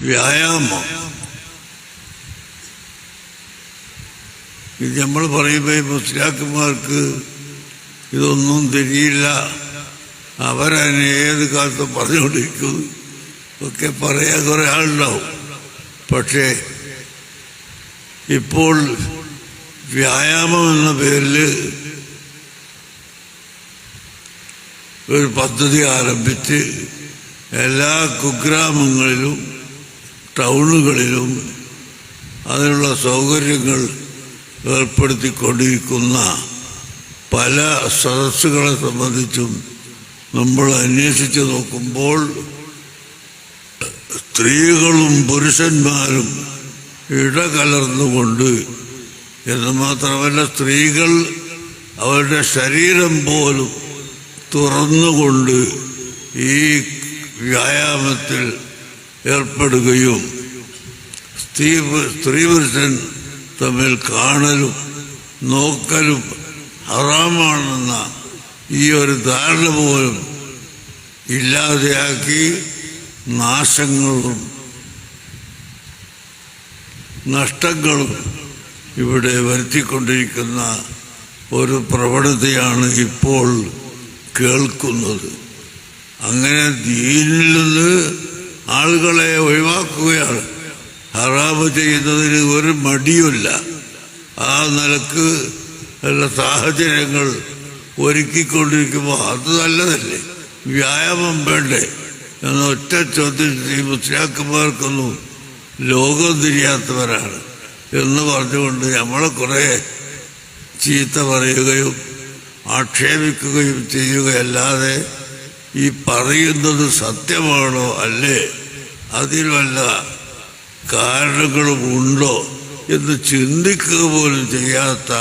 വ്യായാമം. ഇത് നമ്മൾ പറയുമ്പോൾ ഈ മുസ്ലിയാക്കന്മാർക്ക് ഇതൊന്നും തിരിയില്ല. അവരതിനെ ഏത് കാലത്തും പറഞ്ഞുകൊണ്ടിരിക്കും. ഒക്കെ പറയാൻ കുറേ ആളുണ്ടാവും. പക്ഷേ ഇപ്പോൾ വ്യായാമം എന്ന പേരിൽ ഒരു പദ്ധതി ആരംഭിച്ച് എല്ലാ കുഗ്രാമങ്ങളിലും ടൗണുകളിലും അതിനുള്ള സൗകര്യങ്ങൾ ഏർപ്പെടുത്തിക്കൊണ്ടിരിക്കുന്ന പല സദസ്സുകളെ സംബന്ധിച്ചും നമ്മൾ അന്വേഷിച്ച് നോക്കുമ്പോൾ സ്ത്രീകളും പുരുഷന്മാരും ഇടകലർന്നുകൊണ്ട് എന്ന് മാത്രമല്ല സ്ത്രീകൾ അവരുടെ ശരീരം പോലും തുറന്നുകൊണ്ട് ഈ വ്യായാമത്തിൽ ഏർപ്പെടുകയും സ്ത്രീ സ്ത്രീ പുരുഷൻ തമ്മിൽ കാണലും നോക്കലും ഹറാമാണെന്ന ഈ ഒരു ധാരണ പോലും ഇല്ലാതെയാക്കി നാശങ്ങളും നഷ്ടങ്ങളും ഇവിടെ വരുത്തിക്കൊണ്ടിരിക്കുന്ന ഒരു പ്രവണതയാണ് ഇപ്പോൾ കേൾക്കുന്നത്. അങ്ങനെ ദീനിൽ നിന്ന് ആളുകളെ ഒഴിവാക്കുകയാണ്. ഹറാബ് ചെയ്യുന്നതിന് ഒരു മടിയുമില്ല. ആ നിലയ്ക്ക് ഉള്ള സാഹചര്യങ്ങൾ ഒരുക്കിക്കൊണ്ടിരിക്കുമ്പോൾ അത് നല്ലതല്ലേ? വ്യായാമം വേണ്ടേ? എന്ന ഒറ്റ ചോദ്യം ഈ മുസ്ലിയാക്കന്മാർക്കൊന്നും ലോകം തിരിയാത്തവരാണ് എന്ന് പറഞ്ഞുകൊണ്ട് നമ്മളെ കുറേ ചീത്ത പറയുകയും ആക്ഷേപിക്കുകയും ചെയ്യുകയല്ലാതെ ഈ പറയുന്നത് സത്യമാണോ അല്ലേ? അതിൽ വല്ല കാരണങ്ങളും ഉണ്ടോ എന്ന് ചിന്തിക്കുക പോലും ചെയ്യാത്ത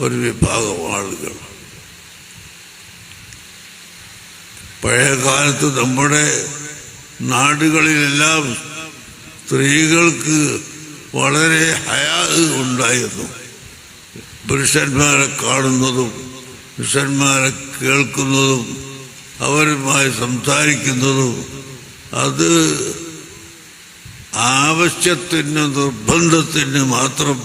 ഒരു വിഭാഗം ആളുകൾ. പഴയ കാലത്ത് നമ്മുടെ നാടുകളിലെല്ലാം സ്ത്രീകൾക്ക് വളരെ ഹയാ ഉണ്ടായിരുന്നു. പുരുഷന്മാരെ കാണുന്നതും പുരുഷന്മാരെ കേൾക്കുന്നതും അവരുമായി സംസാരിക്കുന്നതും അത് ആവശ്യത്തിന് നിർബന്ധത്തിന് മാത്രം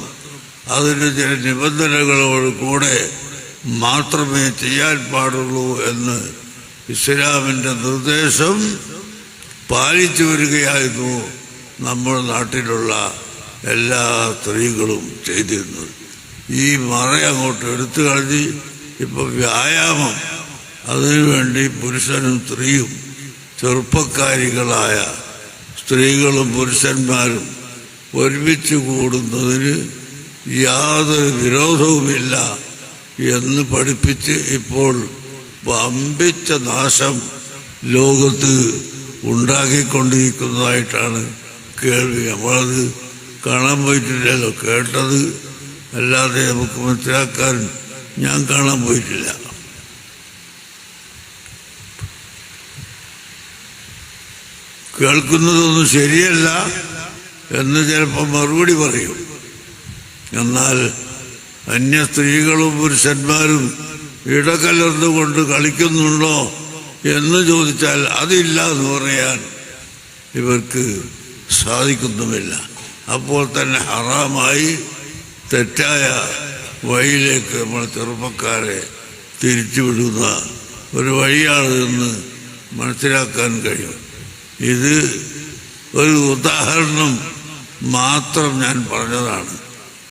അതിന് ചില നിബന്ധനകളോട് കൂടെ മാത്രമേ ചെയ്യാൻ പാടുള്ളൂ എന്ന് ഇസ്ലാമിന്റെ നിർദ്ദേശം പാലിച്ചു വരികയായിരുന്നു നമ്മുടെ നാട്ടിലുള്ള എല്ലാ സ്ത്രീകളും ചെയ്തിരുന്നത്. ഈ മറ അങ്ങോട്ട് എടുത്തു കളഞ്ഞ് ഇപ്പം വ്യായാമം അതിനുവേണ്ടി പുരുഷനും സ്ത്രീയും ചെറുപ്പക്കാരികളായ സ്ത്രീകളും പുരുഷന്മാരും ഒരുമിച്ച് കൂടുന്നതിന് യാതൊരു വിരോധവുമില്ല എന്ന് പഠിപ്പിച്ച് ഇപ്പോൾ വമ്പിച്ച നാശം ലോകത്ത് ഉണ്ടാക്കിക്കൊണ്ടിരിക്കുന്നതായിട്ടാണ് കേൾവി. നമ്മളത് കാണാൻ പോയിട്ടില്ലല്ലോ. കേട്ടത് അല്ലാതെ നമുക്ക് മനസ്സിലാക്കാൻ ഞാൻ കാണാൻ പോയിട്ടില്ല. കേൾക്കുന്നതൊന്നും ശരിയല്ല എന്ന് ചിലപ്പോൾ മറുപടി പറയും. എന്നാൽ അന്യ സ്ത്രീകളും പുരുഷന്മാരും ഇടകലർന്നുകൊണ്ട് കളിക്കുന്നുണ്ടോ എന്ന് ചോദിച്ചാൽ അതില്ല എന്ന് പറയാൻ ഇവർക്ക് സാധിക്കുന്നുമില്ല. അപ്പോൾ തന്നെ ഹറാമായി തെറ്റായ വഴിയിലേക്ക് നമ്മൾ ചെറുപ്പക്കാരെ തിരിച്ചുവിടുന്ന ഒരു വഴിയാണ് എന്ന് മനസ്സിലാക്കാൻ കഴിയും. ഇത് ഒരു ഉദാഹരണം മാത്രം ഞാൻ പറഞ്ഞതാണ്.